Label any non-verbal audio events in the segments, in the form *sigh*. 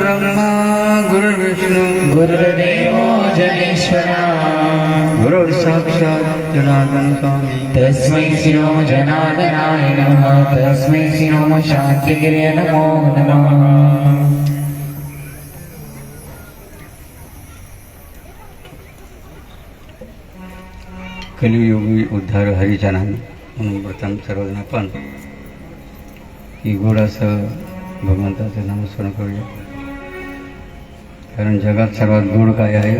गुरुर्ब्रह्मा गुरुर्विष्णू। गुरुदेवो जनेश्वरा गुरु साक्षात जनार्दन स्वामी। तस्मै शिरो जनार्दनाय नमः। तस्मै शिरो शान्तिगिरे नमो नमः। कलियुगी उद्धार हरीच्या नामे म्हणून प्रथम सर्वजण आपण की गोड असं भगवंताचं नामस्मरण करूया। कारण जगात सर्वात गोड काय आहे?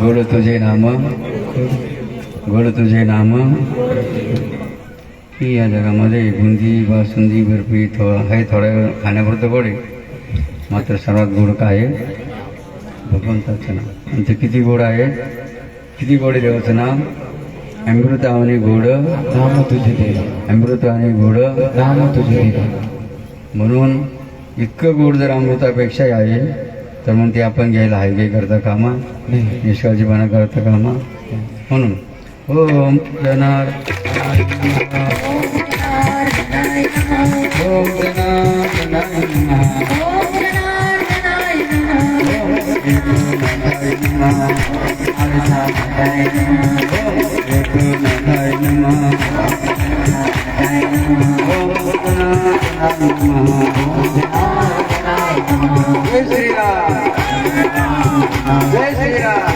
गोड तुझे नाम. गोड तुझे नाम. की या जगामध्ये बुंदी बासुंदी बर्फी थोडा आहे थोड्या वेळ खाण्यापुरतं गोड आहे. मात्र सर्वात गोड काय आहे? भगवंताचं नाव आणि ते किती गोड आहे? किती गोड आहे देवाचं नाव अमृत आणि गोड. नाम तुझे देवा अमृत आणि गोड. नाम तुझे देवा म्हणून इतकं गोड जर अमृतापेक्षा आहे तर मग ते आपण घ्यायला हायगे करता कामा नाही निष्काळजीपणा करता कामा. म्हणून ओम जनार ओम जनार्दनाय जय श्रीराम. जय श्रीराम.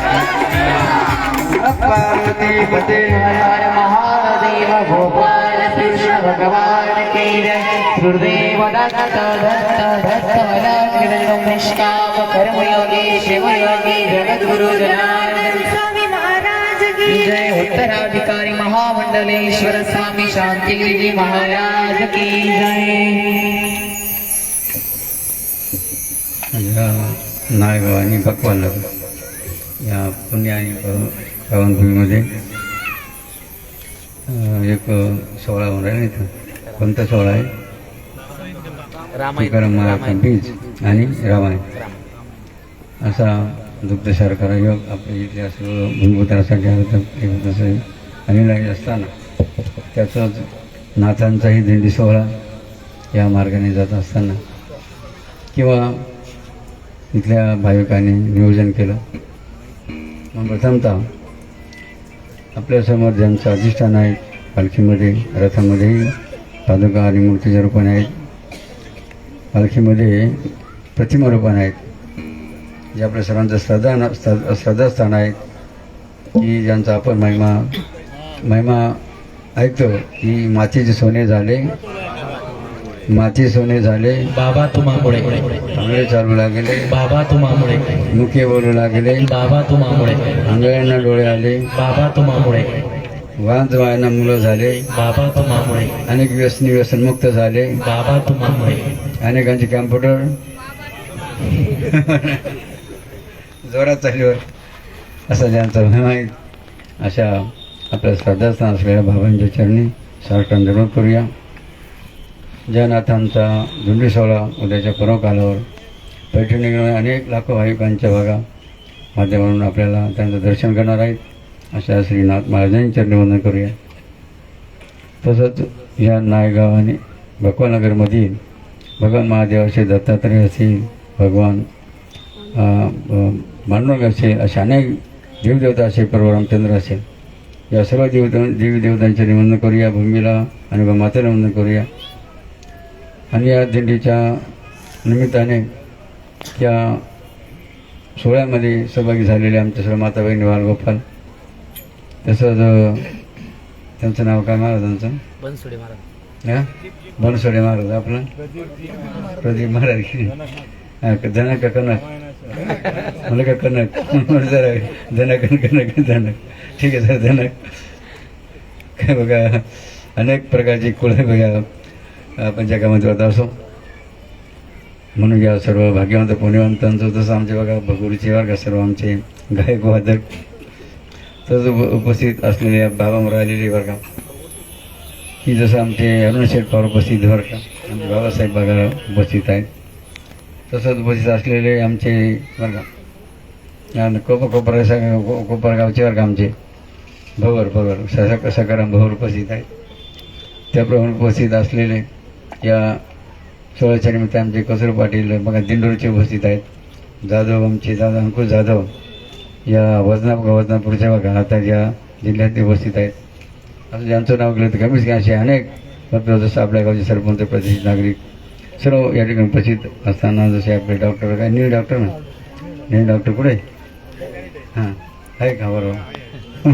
पार्वती पते हर महादेव भोपाल कृष्ण भगवान की जय. दत्त दत्त दत्त वराग्रदं निष्काम कर्मयोगी शिवयोगी जगद्गुरु जनार्दन. स्वामी जय उत्तराधिकारी महामंडलेश्वर स्वामी शांतिगिरी महाराज की जय. या नायगाव आणि भगवाननगर या पुणे आणि पाव- पावनभूमीमध्ये एक सोहळा होणार आहे इथं. कोणता सोहळा आहे? तुकाराम महाराज बीज आणि रामायण. असा दुग्धशार्करा योग आपल्या इतिहास सर्व भूमिपुत्रासाठी आलं तर तसं अनिल असताना त्याचाच नाथांचाही दिंडी सोहळा या मार्गाने जात असताना किंवा इथल्या भाविकांनी नियोजन केलं. मग प्रथमतः आपल्यासमोर ज्यांचं अधिष्ठान आहे पालखीमध्ये रथामध्येही पादुका आणि मूर्तीचे रूपण आहेत पालखीमध्ये प्रतिमा रूपण आहेत जे आपल्या सर्वांचं श्रद्धा श्रद्धा- श्रद्धास्थान आहेत की ज्यांचा आपण महिमा महिमा ऐकतो की मातीचे सोने झाले माती सोने झाले. बाबा तुम्हामुळे चांगले चालू लागले. बाबा तुम्हामुळे मुके बोलू लागले. बाबा तुम्हामुळे आंधळ्यांना डोळे आले. बाबा तुम्हामुळे वाद वायांना मुलं झाले. बाबा तुम्हामुळे अनेक व्यसनी व्यसनमुक्त झाले. बाबा तुम्हामुळे अनेकांचे कॅम्प्युटर. जोरात चालल्यावर असा ज्यांचा आहे. अशा आपल्या श्रद्धास्थान असलेल्या बाबांच्या चरणी दंडवत करूया. जयनाथांचा झुंडी सोहळा उद्याच्या पर्वकालावर पैठणीकडे अनेक लाखो भाविकांच्या भागा माध्यमातून आपल्याला त्यांचं दर्शन करणार आहेत. अशा श्रीनाथ महाराजांनी चरणवंदन करूया. तसंच या नायगाव आणि भगवानगरमधील भगवान महादेवाचे दत्तात्रय असतील भगवान मांडवग असेल अशा अनेक देवदेवता असेल प्रभू रामचंद्र असेल या सर्व देवता देवी देवतांचे निवंदन करूया भूमीला आणि मातेला वंदन करूया. आणि या दिंडीच्या निमित्ताने त्या सोहळ्यामध्ये सहभागी झालेले आमच्या सर्व माता बहिणी बालगोपाल तसंच त्यांचं नाव काय महाराजांचं बनसोडे महाराज. हा? बनसोडे महाराज आपलं? प्रदीप महाराज हा धनक कनक? मला का कनक? जरा धनक कनक धनक. ठीक आहे सर धनक. काय बघा अनेक प्रकारची कुळे बघा. आपण जगामध्ये होत असो म्हणून या सर्व भाग्यवंत पुण्यवंतांचं तसं आमचे बघा भगुरीचे वर्ग सर्व आमचे गायक वादक तसंच उपस्थित असलेले बाबा राहिलेले वर्ग की जसं आमचे अरुण शेठ पवार उपस्थित बरं का आमचे बाबासाहेब बघा उपस्थित आहेत. तसंच उपस्थित असलेले आमचे वर्ग आणि कोप कोपर कोपरगावचे वर्ग आमचे भवर भवर ससा सकाराम भवर उपस्थित आहेत. त्याप्रमाणे उपस्थित असलेले या सोहळ्याच्या निमित्त आमचे कसर पाटील बघा दिंडोरचे उपस्थित आहेत. जाधव आमचे जाधव अंकुश जाधव या वजनाप वजनापूरच्या बघा आता या जिल्ह्यात उपस्थित आहेत. असं ज्यांचं नाव गेलं तर कमीच काय असे अनेक जसं आपल्या गावचे सरपंच प्रतिष्ठित नागरिक सर्व या ठिकाणी उपस्थित असताना जसे आपले डॉक्टर काय न्यू डॉक्टर ना न्यू डॉक्टर कुठे हां आहे का? बरोबर. *laughs*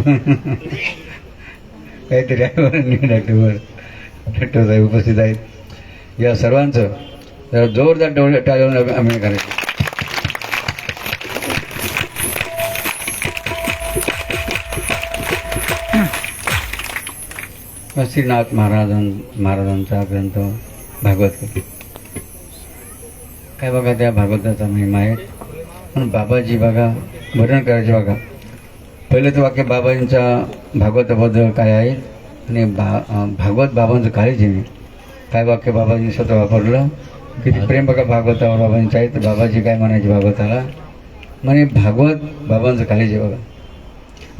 काहीतरी आहे बरं नील डॉक्टरवर डॉक्टर साहेब उपस्थित आहेत. या सर्वांचं जरा जोरदार डोळे टाळून आम्ही करायचं. श्रीनाथ महाराजां महाराजांचा ग्रंथ भागवत काय बघा त्या भागवताचा महिमा आहे. पण बाबाजी बघा वर्णन करायचे बघा. पहिलं तर वाक्य बाबांच्या भागवताबद्दल काय आहे? आणि बा भागवत बाबांचं काळीच आहे. काय वाक्य बाबाजींनी स्वतः वापरलं? किती प्रेम बघा भागवतावर बाबांचं आहे तर बाबाजी काय म्हणायचे भागवताला म्हणे भागवत बाबांचं आहे बघा?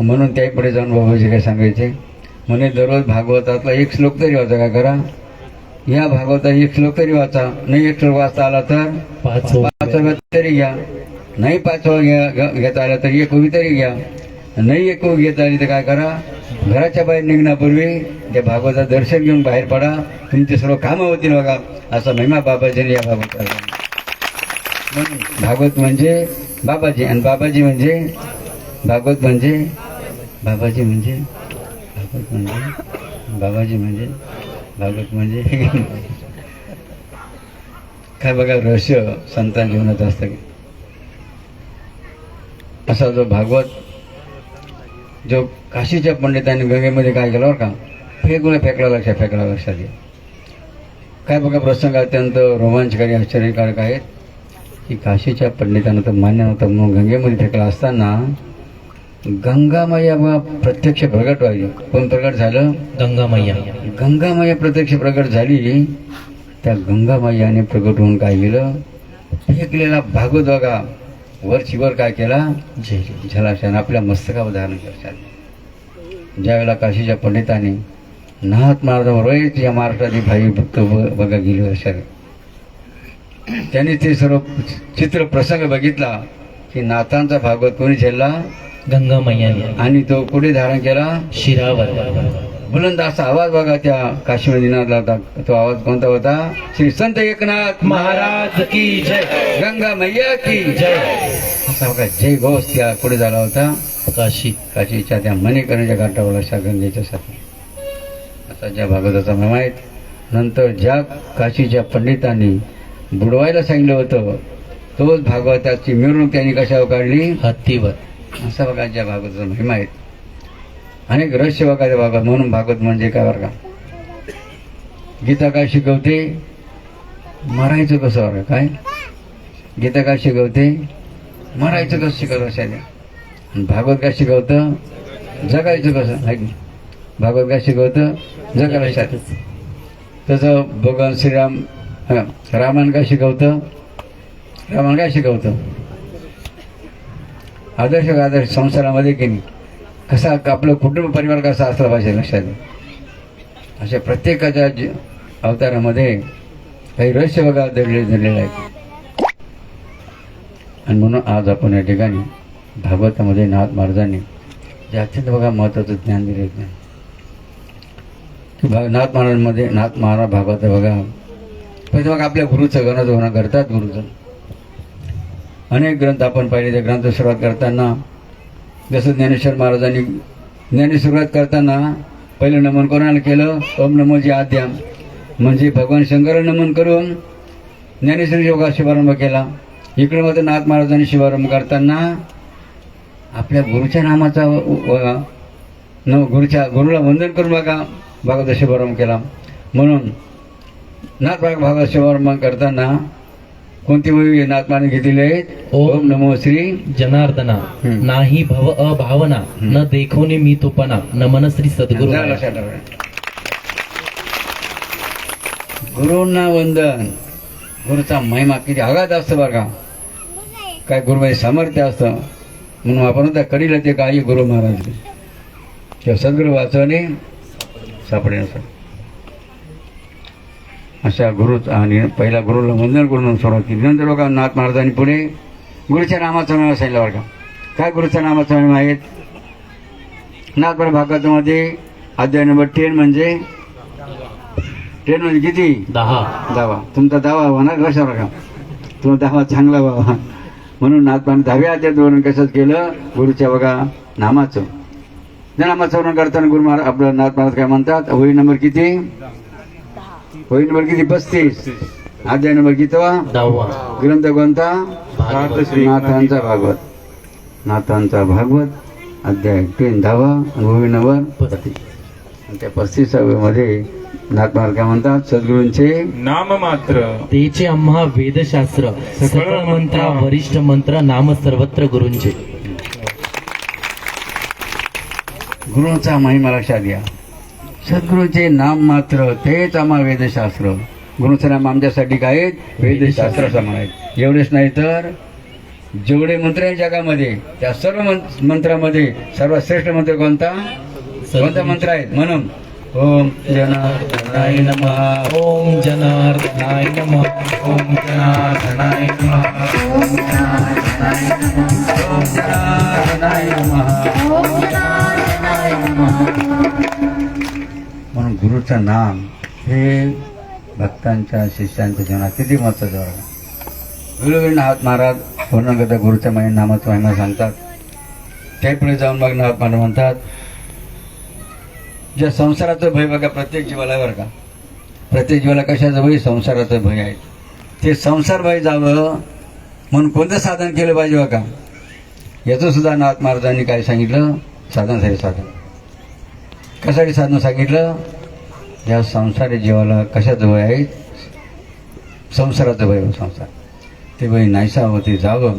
म्हणून त्याही पुढे जाऊन बाबाजी काय सांगायचे? म्हणे दररोज भागवतातला एक श्लोक तरी वाचा काय करा? या भागवतात एक श्लोक तरी वाचा. नाही एक श्लोक वाचता आला तर? पाच पाचवा तरी घ्या. नाही पाचवा घेता आला तर एक उभी तरी घ्या. नाही एक घेता आली तर काय करा? घराच्या बाहेर निघण्यापूर्वी त्या भागवतात दर्शन घेऊन बाहेर पडा. तुमची सर्व कामं होतील बघा असा महिमा बाबाजीने या भागवताला म्हणून भागवत म्हणजे बाबाजी आणि बाबाजी म्हणजे भागवत म्हणजे बाबाजी म्हणजे भागवत म्हणजे बाबाजी म्हणजे भागवत म्हणजे. काय बघा रहस्य संतान जीवनात असतं. की असा जो भागवत जो काशीच्या पंडितांनी गंगेमध्ये काय केलं बरं का? फेकून फेकला लक्षात फेकला लक्षात घ्या. काय बघा प्रसंग अत्यंत रोमांचकारी आश्चर्यकारक आहेत की काशीच्या पंडितांना तर मान्य नव्हतं म्हणून गंगेमध्ये फेकला असताना गंगामाया बघा प्रत्यक्ष प्रगट व्हायची. कोण प्रगट झालं? गंगा मैया गंगामाया प्रत्यक्ष प्रगट झाली. त्या गंगामायाने प्रगट होऊन काय केलं? फेकलेला भागवत बघा. वरची वर काय केला? झलाशाने आपल्या मस्तकावर धारण केलं. ज्यावेळेला काशीच्या पंडितांनी नाथ महाराजावर रोज या महाराष्ट्रातील भाई भक्त बघा गेले वर्षाने त्यांनी ते सर्व चित्र प्रसंग बघितला की नाथांचा भागवत कोणी झेलला? गंगा मैयाने आणि तो कुठे धारण केला? शिरावर. बुलंद असा आवाज बघा त्या निनादला होता तो आवाज कोणता होता? श्री संत एकनाथ महाराज की जय. गंगा मैया की जय. असा बघा जय घोष त्या पुढे झाला होता. काशी. काशीच्या त्या मणिकर्णीच्या घाटावर अशा गंगेच्या साठी असा ज्या भागवताचा महिमा आहे नंतर ज्या काशीच्या पंडितांनी बुडवायला सांगितलं होतं तोच भागवताची मिरवणूक त्यांनी कशावर काढली? हत्तीवर. असा बघा ज्या भागवताचा महिमा आहेत अनेक रहस्य बघा भागवत म्हणून भागवत म्हणजे काय बरं का? गीता काय शिकवते? मरायचं कसं बरं काय? गीता काय शिकवते? मरायचं कसं शिकवतं असायला भागवत काय शिकवतं? जगायचं कसं? आहे की भागवत काय शिकवतं? जगायला शात तसं भगवान श्रीराम रामायण काय शिकवतं? रामायण काय शिकवतं? आदर्श आदर्श संसारामध्ये की नाही? कसा आपलं कुटुंब परिवार कसा असला पाहिजे लक्षात अशा प्रत्येकाच्या जी- अवतारामध्ये काही रहस्य बघा दडले दडलेले आहेत. आणि म्हणून आज आपण या ठिकाणी भागवतामध्ये नाथ महाराजांनी जे अत्यंत बघा महत्त्वाचं ज्ञान दिले ज्ञान की भा नाथ महाराजांमध्ये नाथ महाराज भागवत बघा. पहिले बघा आपल्या गुरुचं गणत होणं करतात गुरुचं अनेक ग्रंथ आपण पाहिले त्या ग्रंथ सुरुवात करताना जसं ज्ञानेश्वर महाराजांनी ज्ञानी सुरुवात करताना पहिलं नमन कोणाला केलं? ओम नमोजी आद्या म्हणजे भगवान शंकर नमन करून ज्ञानेश्वर योगा शुभारंभ केला. इकडे मात्र नाथ महाराजांनी शुभारंभ करताना आपल्या गुरुच्या नामाचा न गुरुच्या गुरुला वंदन करून बघा भागवत शुभारंभ केला. म्हणून नाथ भाग भागवत शुभारंभ करताना कोणती नाथ महाराज घेतलेली आहेत ओम नमो श्री जनार्दना. नाही भव अभावना. न देखोने मी तुपना. नमन श्री सद्गुरु. गुरूंना वंदन. गुरुचा महिमा किती आघात असतो बघा काय गुरुमध्ये सामर्थ्य असतं. म्हणून आपण त्या कडीला ते काही गुरु महाराज. किंवा सद्गुरु वाचवणे सापडे नसतं अशा गुरु आणि पहिला गुरुला वंदन करून सुरुवात केली. नंतर बघा नाथ महाराजांनी पुढे गुरुच्या नामाचा महिमा सांगितलं बरं का. काय गुरुच्या नामाचा महिमा आहेत नाथ महाराज भागवतामध्ये अध्याय नंबर टेन म्हणजे टेन म्हणजे किती? दहा. दावा तुमचा दावा होणार कशावर का? तुमचा दावा चांगला व्हावा म्हणून नाथपान दहाव्या अध्यायात वर्णन कसं केलं? गुरुच्या बघा नामाचं. नामाचं वर्णन करताना गुरु महाराज आपलं नाथ महाराज काय म्हणतात? होळी नंबर किती? होळी नंबर किती पस्तीस. अध्याय नंबर कितवा दहावा. ग्रंथ कोणता? भागवत. नाथांचा भागवत. नाथांचा भागवत अध्याय तीन दहावा आणि होळी नंबर त्या पस्तीसाव्यामध्ये नाथ महाराज काय म्हणतात? सद्गुरूंचे नाम मात्र. तेचे आम्हा वेदशास्त्र. सकळ मंत्रा वरिष्ठ मंत्र नाम सर्वत्र गुरूंचे. गुरुचा महिमा लक्षात घ्या. सद्गुरूचे नाम मात्र तेच आम्हा वेदशास्त्र. गुरुचं नाम आमच्यासाठी काय आहेत? वेदशास्त्र समान आहेत एवढेच नाही तर जेवढे मंत्र आहेत जगामध्ये त्या सर्व मंत्रामध्ये सर्वात श्रेष्ठ मंत्र कोणता? कोणता मंत्र आहेत म्हणून ओम जनार्दनाय नमः. ओम जनार्दनाय नमः. ओम जनार्दनाय नमः. ओम जनार्दनाय नमः. म्हणून गुरुचं नाम हे भक्तांच्या शिष्यांच्या जीवनात किती महत्वाचं आहे वेळोवेळी नाथ महाराज वर्णन करता गुरुच्या माई नामाचं महिमा सांगतात. ते पुढे जाऊन मग नाथ महाराज म्हणतात ज्या संसाराचं भय बघा प्रत्येक जीवाला बरं का? प्रत्येक जीवाला कशाचं भय? संसाराचं भय आहे. ते संसार भय जावं म्हणून कोणतं साधन केलं पाहिजे बघा? याचं सुद्धा नाथ महाराजांनी काय सांगितलं? साधन आहे साधन. कशासाठी साधन सांगितलं? या संसारी जीवाला कशाचं भय आहे? संसाराचं भय संसार. ते भय नाहीसा हवं ते जावं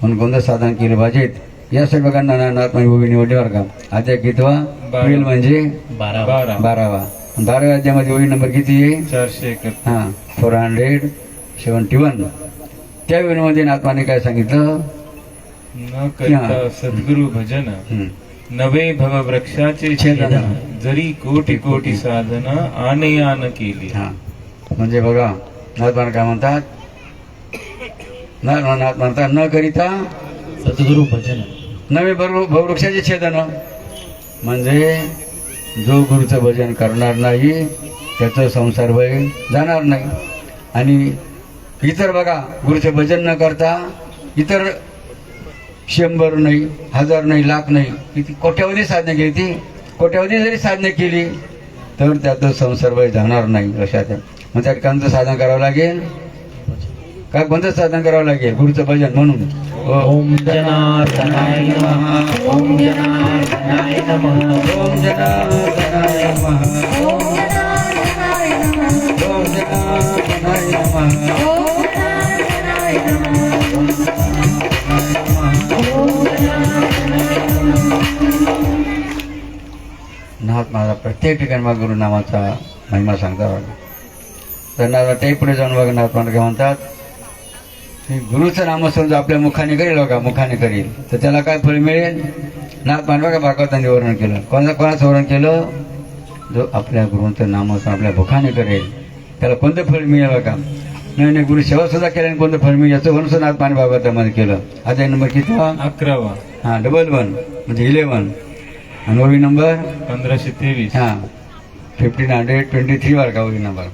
म्हणून कोणतं साधन केलं पाहिजेत यासाठी बघा नाना नाथ म्हणजे उभी निवडली बरं का? अध्याय कितवा. होईल म्हणजे? बारा बारा बारावा. बाराव्या अध्यायामध्ये ओळी नंबर किती आहे? चारशे एक हां फोर हंड्रेड सेवन्टी वन त्या वेळेमध्ये नाथमाने काय सांगितलं? न करता सद्गुरु भजन. हं. नवे भव वृक्षाचे छेदन. जरी कोटी कोटी साधन आने आन केली. हां. म्हणजे बघा नाथमान काय म्हणतात? ना नाथ म्हणतात न करिता सद्गुरु भजन नवे भर भववृक्षाचे छेदन. म्हणजे जो गुरुचं भजन करणार नाही त्याचं संसार भय जाणार नाही. आणि इतर बघा गुरुचं भजन न करता इतर शंभर नाही हजार नाही लाख नाही. किती कोट्यावधी साधना केली ती? कोट्यावधी जरी साधना केली तर त्याचं संसार भय जाणार नाही लक्षात आहे. मग त्यात कोणतं साधन करावं लागेल? काय कोणतं साधन करावं लागेल? गुरुचं भजन म्हणून. ओम जनार्दनाय नमः. ओम जनार्दनाय नमः. ओम जनार्दनाय नमः. ओम जनार्दनाय नमः. नाथ माझा प्रत्येक ठिकाणी मग गुरुनामाचा महिमा सांगता बघा. त्यांना ते पुढे जाऊन बघा नाथ मला काय म्हणतात की गुरुचं नामस्मरण जो आपल्या मुखाने करेल बघा मुखाने करेल. तर त्याला काय फळ मिळेल? नाथ बघा भागवतांनी वर्णन केलं. कोणाचं कोणाचं वर्णन केलं? जो आपल्या गुरुचं नामस्मरण आपल्या मुखाने करेल. त्याला कोणतं फळ मिळेल बघा? नाही नाही गुरु सेवा सुद्धा केल्याने कोणतं फळ मिळेल? याचं वर्णन सुद्धा नाथ मान भागवतामध्ये केलं. आता नंबर किती? अकरावा. हां डबल वन म्हणजे इलेवन ओवी नंबर पंधराशे तेवीस हां फिफ्टीन हंड्रेड ट्वेंटी थ्री वर का ओवी नंबर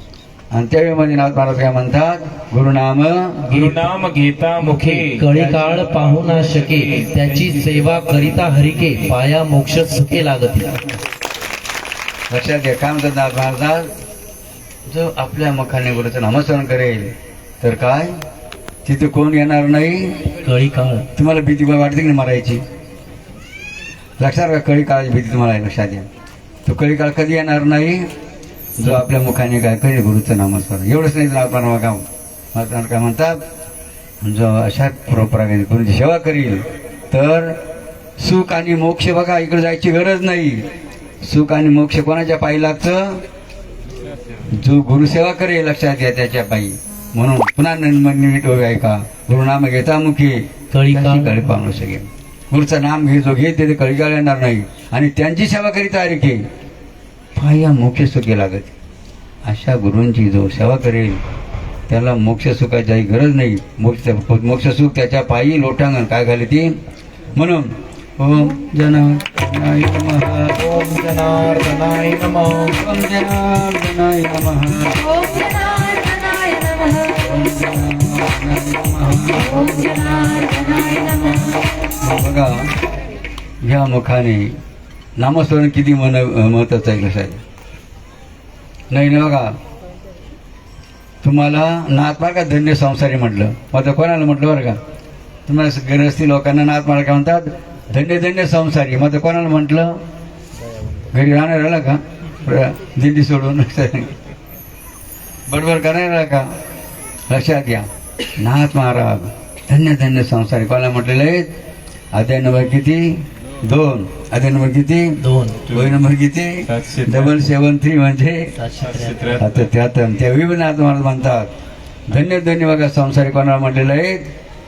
आणि त्यावेळेमध्ये नाथ महाराज काय म्हणतात गुरुनाम गुरुनाम घेता मुखे कळी काळ पाहू ना शके त्याची सेवा करिता हरिके पाया मोक्ष सुखे लागते लक्षात घ्या काय म्हणतात नाथ महाराज जो आपल्या मुखाने गुरुचं नामस्मरण करेल तर काय तिथे कोण येणार नाही कळी काळ तुम्हाला भीती वाटते की मारायची लक्षात का कळी काळाची भीती तुम्हाला आहे, लक्षात घ्या तो कळी काळ कधी येणार नाही? जो आपल्या मुखाने काय करेल गुरुचं नामस्मरण एवढंच नाही आपण बघा महात्मा काय म्हणतात? जो अशा पुरोपरागाने गुरुची सेवा करील तर सुख आणि मोक्ष बघा इकडे जायची गरज नाही. सुख आणि मोक्ष कोणाच्या पायी लागतं? जो गुरुसेवा करेल लक्षात घ्या त्याच्या पायी. म्हणून पुन्हा निमित्त ऐका. गुरुनाम घेता मुखी. काळ कळी पाहू शकेल गुरुचं नाम घे जो घेते ते कळीगाळ येणार नाही. आणि त्यांची सेवा करीता आली की पाया मुख्य सुखी लागत. अशा गुरूंची जो सेवा करेल त्याला मोक्ष सुखाची गरज नाही. मोक्ष मोक्ष सुख त्याच्या पायी लोटांगण. काय घाले ती? म्हणून ओम जनार्दनाय नमः. ओम जनार्दनाय नमः. ओम जनार्दनाय नमः. ओम जनार्दनाय नमः. सांगा ह्या मुखाने नामस्मरण किती मन महत्वाचं आहे साहेब? नाही ना बघा. तुम्हाला नाथ का धन्य संसारी म्हटलं. मग कोणाला म्हटलं बरं का? तुम्हाला गृहस्थी लोकांना नाथ मार म्हणतात धन्य धन्य संसारी. मग कोणाला म्हटलं? घरी राहणार आलं का? दिल्ली दिंडी सोडून. बडबड करणार राहिला का? लक्षात घ्या. नाथ महाराज धन्य धन्य संसारी. कोणाला म्हटलेलं आहे? अध्याय नंबर किती? दोन. अध्याय नंबर किती? दोन. वय नंबर किती? डबल सेवन थ्री म्हणजे. आता त्यात त्या विभिन्न महाराज म्हणतात धन्य धन्य बघा संसारी कोणाला म्हटलेलं आहे?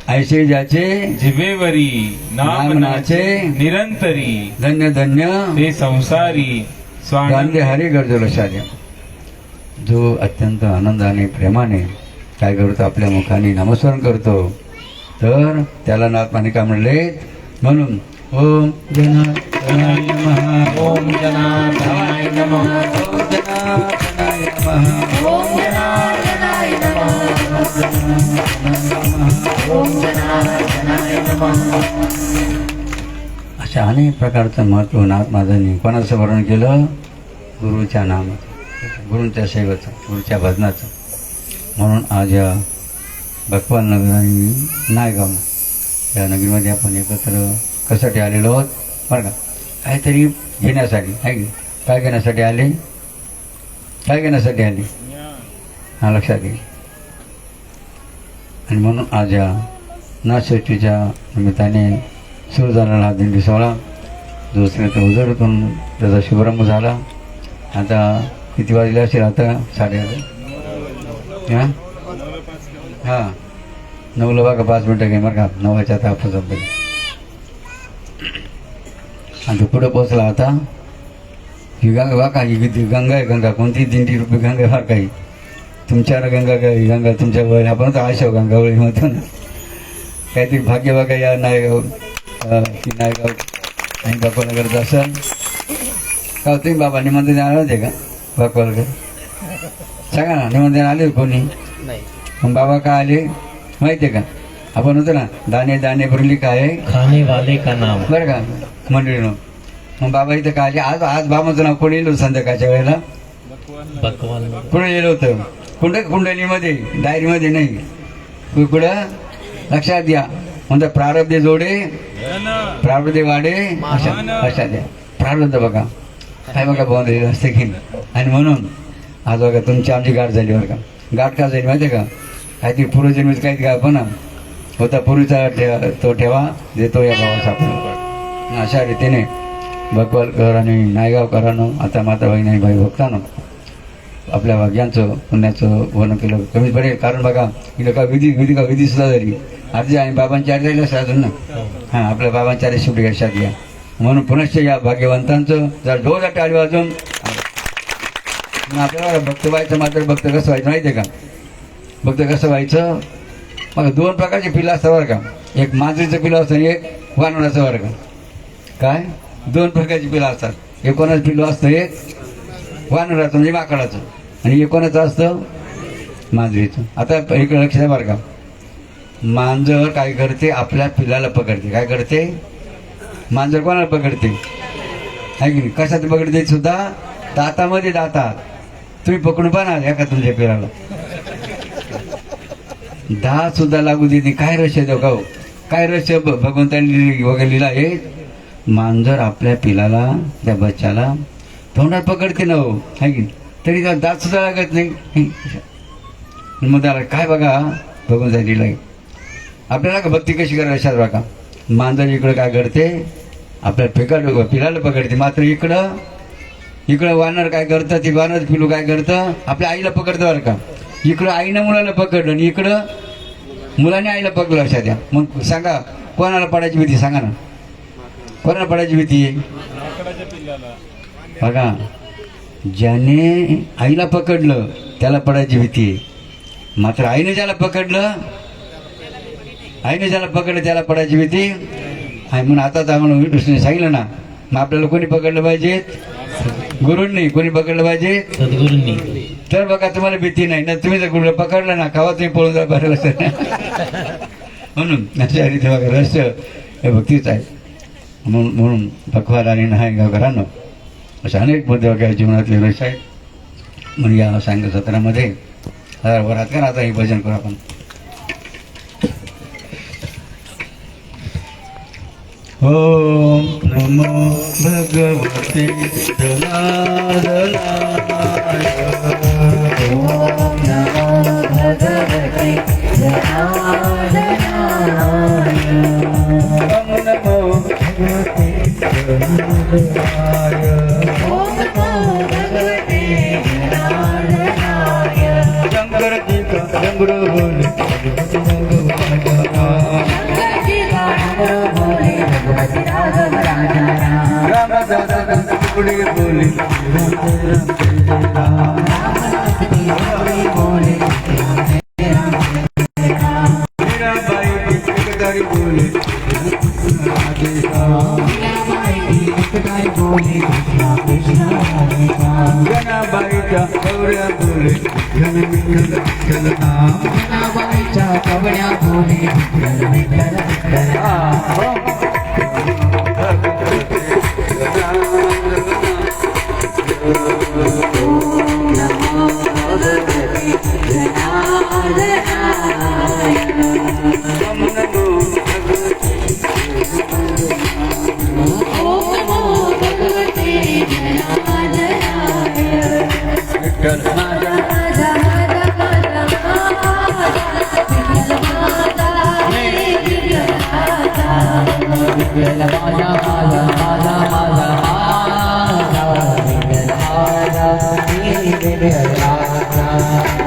ऐसे ज्याचे जिभेवरी नाम नाम नाचे नाचे. निरंतरी धन्य धन्य ते संसारी स्वानंद गांधी हरी गरजो लक्षात घ्या जो अत्यंत आनंदाने प्रेमाने काय करतो आपल्या मुखाने नामस्मरण करतो तर त्याला नाथमाने काय म्हणले म्हणून ओम जनार्दनाय नमः. ओम नमः ओम जनार्दनाय नमः. ओम जनार्दनाय नमः. ओम जनार्दनाय नमः. अशा अनेक प्रकारचं महत्त्व नाथ महाराजांनी कोणाचं वर्णन केलं? गुरुच्या नामाचं. गुरूंच्या सेवेचं गुरुच्या भजनाचं. म्हणून आज या भगवान नगर आणि नायगाव या नगरीमध्ये आपण एकत्र कशासाठी आलेलो आहोत? बरं का. काहीतरी घेण्यासाठी आहे की काय घेण्यासाठी आले? काय घेण्यासाठी आले? हा लक्षात येईल आणि म्हणून आज या नाथषष्टीच्या निमित्ताने सुरू झालेला हा दिंडी सोहळा दुसरे तर उजळतून त्याचा शुभारंभ झाला. आता किती वाजले असेल? आता साडे हां? हां. नऊला बघा पाच मिनटं घे बरं का. नवाच्या आता आपण आणि तो पुढं पोचला आता ही गंगा बघा ही किती गंगा आहे गंगा. कोणती दिंडी रुपये गंगा बरं काही तुमच्यावर गंगा काय ही गंगा तुमच्या वळी आपण तर आशा गंगावळी म्हणतो ना. काहीतरी भाग्य बघा या नायगाव की नायगाव आणि बापानगरचं असं. का हो, तुम्ही बाबा निमंत्रण आले होते का? बापानगर सांगा ना निमंत्रण आले कोणी? नाही. मग बाबा का आले? माहिती आहे का? आपण होतो ना दाणे दाणे भरली काय? आहे खाने वाले का नाम? बरं का मंडळीनं. मग बाबा इथं का आले? आज आज बाबाचं नाव कोणी येलो संध्याकाळच्या वेळेला? कुठं गेलं होतं. कुंड कुंडलीमध्ये डायरीमध्ये नाही. कुठं? लक्षात द्या. म्हणतं प्रारब्धे जोडे प्रारब्धे वाडे अशा लक्षात द्या. प्रारब्ध बघा. काय बघा भावना असते की. आणि म्हणून आज बघा तुमची आमची गाठ झाली बरं का. गाठ का झाली माहिती आहे का? काहीतरी पूर्वजन्मीच काही का पण होता पूर्वीचा ठेवा तो ठेवा देतो या भावाचा आपण अशा रीतीने भगवालकर आणि नायगावकरांनो आता माता बहिणी आणि भाई भक्तानं आपल्या भाग्यांचं पुण्याचं वर्णन केलं. कमी पडेल कारण बघा इथं का विधी विधी का विधी सुद्धा झाली. आरती आणि बाबांची आरती साधून ना? हां आपल्या बाबांच्या आरती शेवटी लक्षात घ्या. म्हणून पुनश्च या भाग्यवंतांचं जर ढोल टाळी वाजून मग आपल्याला भक्त व्हायचं मात्र भक्त कसं व्हायचं माहिती आहे का? फक्त कसं व्हायचं. मग दोन प्रकारचे पिलं असतात बरं का. एक मांजरीचं पिलं असतं आणि एक वानराचं बरं का. काय? दोन प्रकारची पिलं असतात. एक कोणाचं असतं एक वानराचं म्हणजे माकडाचं. आणि एक कोणाचं असतं मांजरीचं. आता इकडे लक्ष द्या बरं का. मांजर काय करते? आपल्या पिलाला पकडते. काय करते? मांजर कोणाला पकडते? आहे की नाही? कशात पकडते सुद्धा? दातामध्ये दातात. तुम्ही पकडून पाहा ना एका तुमच्या पिलाला. दहा सुद्धा लागू देते काय रहस्य देऊ का हो? काय रहस्य भगवंतांनी वगैरे लिहिलं आहे. मांजर आपल्या पिलाला त्या बच्चाला तोंडात पकडते ना हो. है की? तरी का दात सुद्धा लागत नाही. मग त्याला काय बघा? भगवंतांनी आपल्याला का भक्ती कशी करा लक्षात बघा? मांजर इकडं काय करते? आपल्या पिकाड पिलाला पकडते. मात्र इकडं इकडं वानर काय करतं? ते वानर पिलू काय करतं? आपल्या आईला पकडतं बरं का? इकडं आईनं मुलाला पकडलं आणि इकडं मुलाने आईला पकडलं अशा द्या. मग सांगा कोणाला पडायची भीती? सांगा ना. कोणाला पडायची भीती? आहे बघा ज्याने आईला पकडलं त्याला पडायची भीती. आहे मात्र आईने ज्याला पकडलं आईने ज्याला पकडलं त्याला पडायची भीती. आहे म्हणून आताच आम्हाला विष्णूने सांगितलं ना मग आपल्याला कोणी पकडलं पाहिजे गुरूंनी कोणी पकडलं पाहिजे? सद्गुरूंनी. तर बघा तुम्हाला भीती नाही. ना तुम्ही जर गुरुला पकडलं ना कावा तुम्ही पळून जा बरं म्हणून अशा रीती बघा रहस्य हे भक्तीच आहे. म्हणून म्हणून भगवान आणि नाही घरानं अशा अनेक मुद्दे वगैरे जीवनातले रहस्य आहेत. म्हणून या सांग सत्रामध्ये हजार वरात करा आता हे भजन करू आपण. ओम नमो भगवते Thank you. गणा बाईचा गौऱ्या बोले घन विठ्ठल विठ्ठल नाम मीराबाईच्या कवड्या बोले विठ्ठल विठ्ठल विठ्ठल नमो Thank you.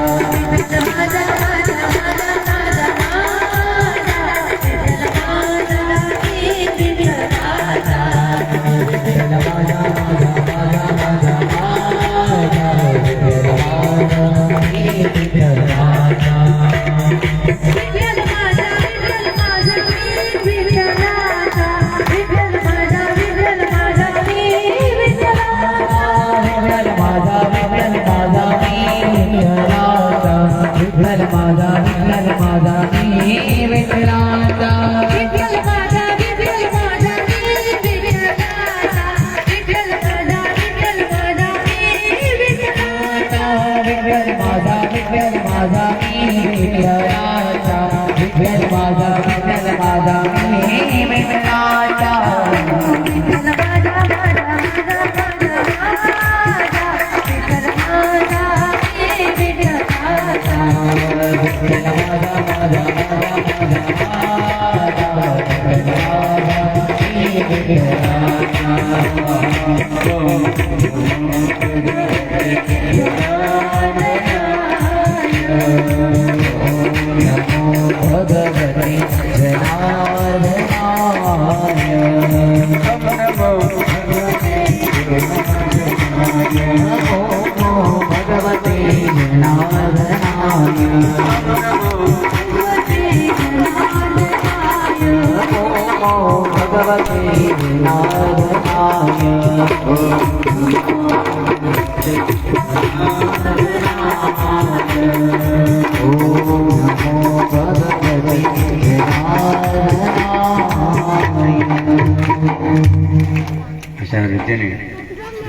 अशा रीतीने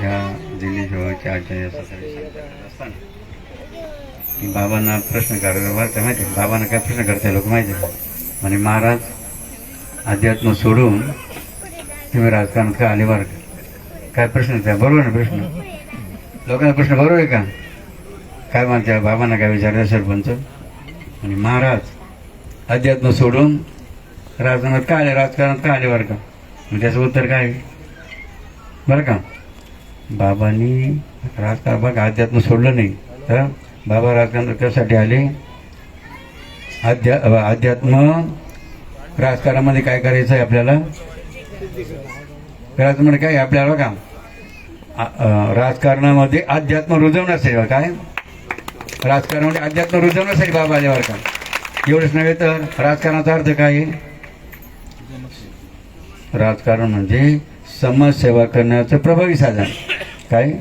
या दिल्ली आचार्य असताना की बाबांना प्रश्न करायला माहिती? बाबांना काय प्रश्न करते लोक माहिती आहे? म्हणे महाराज अध्यात्म सोडून तुम्ही राजकारण का आले बरं काय प्रश्न त्या बरोबर ना प्रश्न. लोकांना प्रश्न बरोबर आहे का? काय म्हणते? बाबांना काय विचारलं सरपंच? आणि महाराज अध्यात्म सोडून राजकारणात का आले? राजकारणात का आले बरं का? मग त्याचं उत्तर काय? बरं का? बाबांनी राजकारण बघा अध्यात्म सोडलं नाही. तर बाबा राजकारण कशासाठी आले? अध्या अध्यात्म राजकारणामध्ये काय करायचं आहे आपल्याला? राजकारणामध्ये काय आहे आपल्याला का राजकारणामध्ये अध्यात्म रुजवण्यासाठी काय? राजकारणामध्ये अध्यात्म रुजवण्यासाठी बाबा आल्यावर का? एवढंच नव्हे तर राजकारणाचा अर्थ काय? आहे राजकारण म्हणजे समाजसेवा करण्याचं प्रभावी साधन. काय?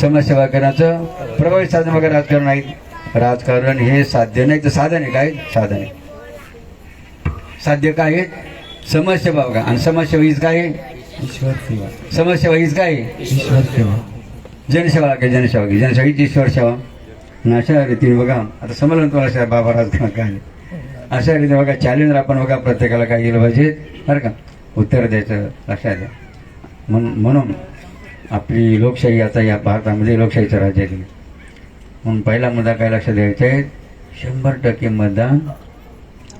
समाजसेवा करण्याचं प्रभावी साधन वगैरे राजकारण आहे. राजकारण हे साध्य नाही तर साधन आहे. काय? साधन आहे. साध्य काय आहे? समाजसेवा बघा आणि समाजसेवा हीच काय? आहे ईश्वर सेवा समाजसेवा हीच काय? आहे ईश्वर सेवा जनसेवा काय जनसेवा की? जनसेवा हीच ईश्वर सेवा? आणि अशा रीतीने बघा. आता समजलं तुम्हाला बाबा राजकारण काय. अशा रीतीने बघा चॅलेंज आपण बघा प्रत्येकाला काय केलं पाहिजे? बरं का? उत्तर द्यायचं लक्षात द्या. म्हणून म्हणून आपली लोकशाही आता या भारतामध्ये लोकशाहीचं राज्य आहे. म्हणून पहिला मुद्दा काय लक्षात द्यायचा आहे? शंभर टक्के मतदान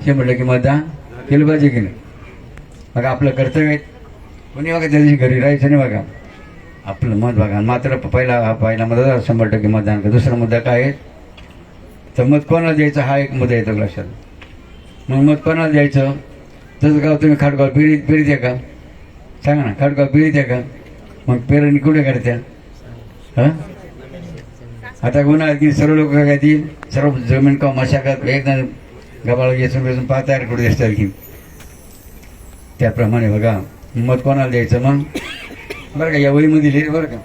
शंभर टक्के मतदान केलं पाहिजे की नाही? बघा आपलं कर्तव्य आहे. कोणी बघा त्या दिवशी घरी राहायचं नाही बघा. आपलं मत बघा. मात्र पहिला पहिला मुद्दा शंभर टक्के मतदान का दुसरा मुद्दा काय आहे? तर मत कोणाला द्यायचं? हा एक मुद्दा येतो लक्षात. मग मत कोणाला द्यायचं? तसं गाव तुम्ही खाडगाव पिरी पिरीत आहे का? सांगा ना खाडगाव पिरीत आहे का? मग पेरणी कुठे करत्या? हां? आता उन्हाळ्यात की सर्व लोक काय ती सर्व जमीन का मशागत एकदम गबाळ येसून बेसून पाहता तयार दिसतात की. त्याप्रमाणे बघा मत कोणाला द्यायचं? मग बरं का या वहीमध्ये लिहिले बरं का.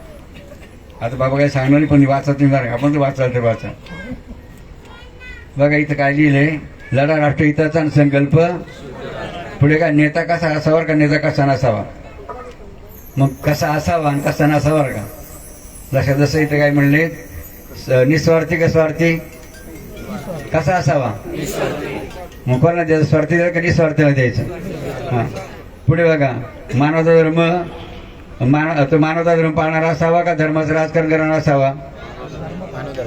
आता बाबा काय सांगणार नाही पण वाचा तुम्ही बरं का. आपण तर वाचाल तर वाचा. बघा इथं काय लिहिलंय? लढा राष्ट्रहिताचा आणि संकल्प. पुढे काय नेता कसा असावा का नेता कसा नसावा? मग कसा असावा आणि कसा नसावा बरं का? लक्षात जसं इथं काय म्हणले निस्वार्थी का स्वार्थी? कसा असावा? मग कोणाला द्यायचं? स्वार्थी द्यायला का निस्वार्थीला द्यायचं? हां. पुढे बघा मानवता धर्म मान तो मानवता धर्म पाळणारा असावा का धर्माचं राजकारण करणारा असावा?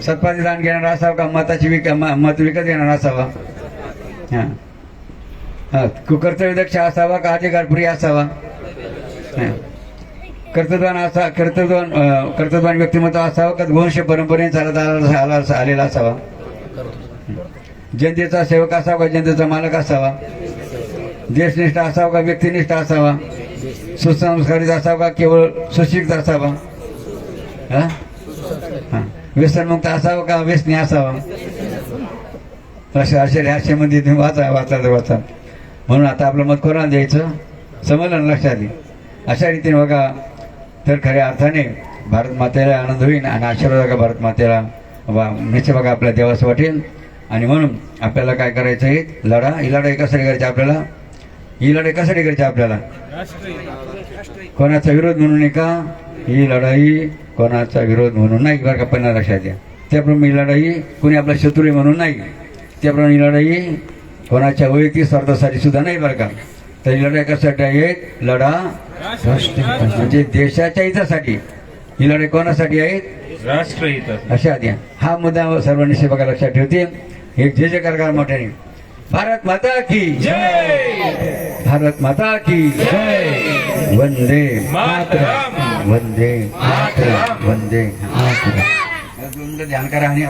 सत्पादी दान घेणारा असावा का मताची विक म- मत विकत घेणारा असावा? हां. हां कर्तव्यदक्ष असावा का अधिकारप्रिय असावा? हां. कर्तृत्वान असा कर्तृत्वान कर्तृत्वान व्यक्तिमत्व असावं का वंश परंपरेने चालत आला आला- आलेला असावा? जनतेचा सेवक असावा का जनतेचा मालक असावा? देशनिष्ठ असावा का व्यक्तिनिष्ठ असावा सुसंस्कारित असावा का केवळ सुशिक्षित असावा. हा? हा. व्यसनमुक्त असावं का व्यसनी असावा? अशा अशा ह्याच्यामध्ये तुम्ही वाचा वाचा तर वाचा. म्हणून आता आपलं मत कोणाला द्यायचं? समजलं ना लक्षात येईल. अशा रीतीने बघा तर खऱ्या अर्थाने भारत मातेला आनंद होईल आणि आशीर्वाद का भारत मातेला. वा निश्चय बघा आपल्या देवास वाटेल. आणि म्हणून आपल्याला काय करायचं आहे? लढा ही लढाई कशासाठी करायची आपल्याला? ही लढाई कशासाठी करायची आपल्याला? कोणाचा विरोध म्हणून नाही का ही लढाई कोणाचा विरोध म्हणून नाही बरं का पण लक्षात द्या. त्याप्रमाणे ही लढाई कोणी आपला शत्रू आहे म्हणून नाही. त्याप्रमाणे ही लढाई कोणाच्या वैयक्तिक स्वार्थासाठी सुद्धा नाही बरं का. तर ही लढाई कशासाठी आहे? लढा म्हणजे देशाच्या हितासाठी. ही लढाई कोणासाठी आहेत राष्ट्रहित अशा द्या. हा मुद्दा सर्वांनी सेवका लक्षात ठेवते. एक जे जे कारकार मोठ्याने. भारत माता की जय। भारत माता की जय। वंदे मातरम। वंदे मातरम. वंदे मातरम. ध्यान करा आणि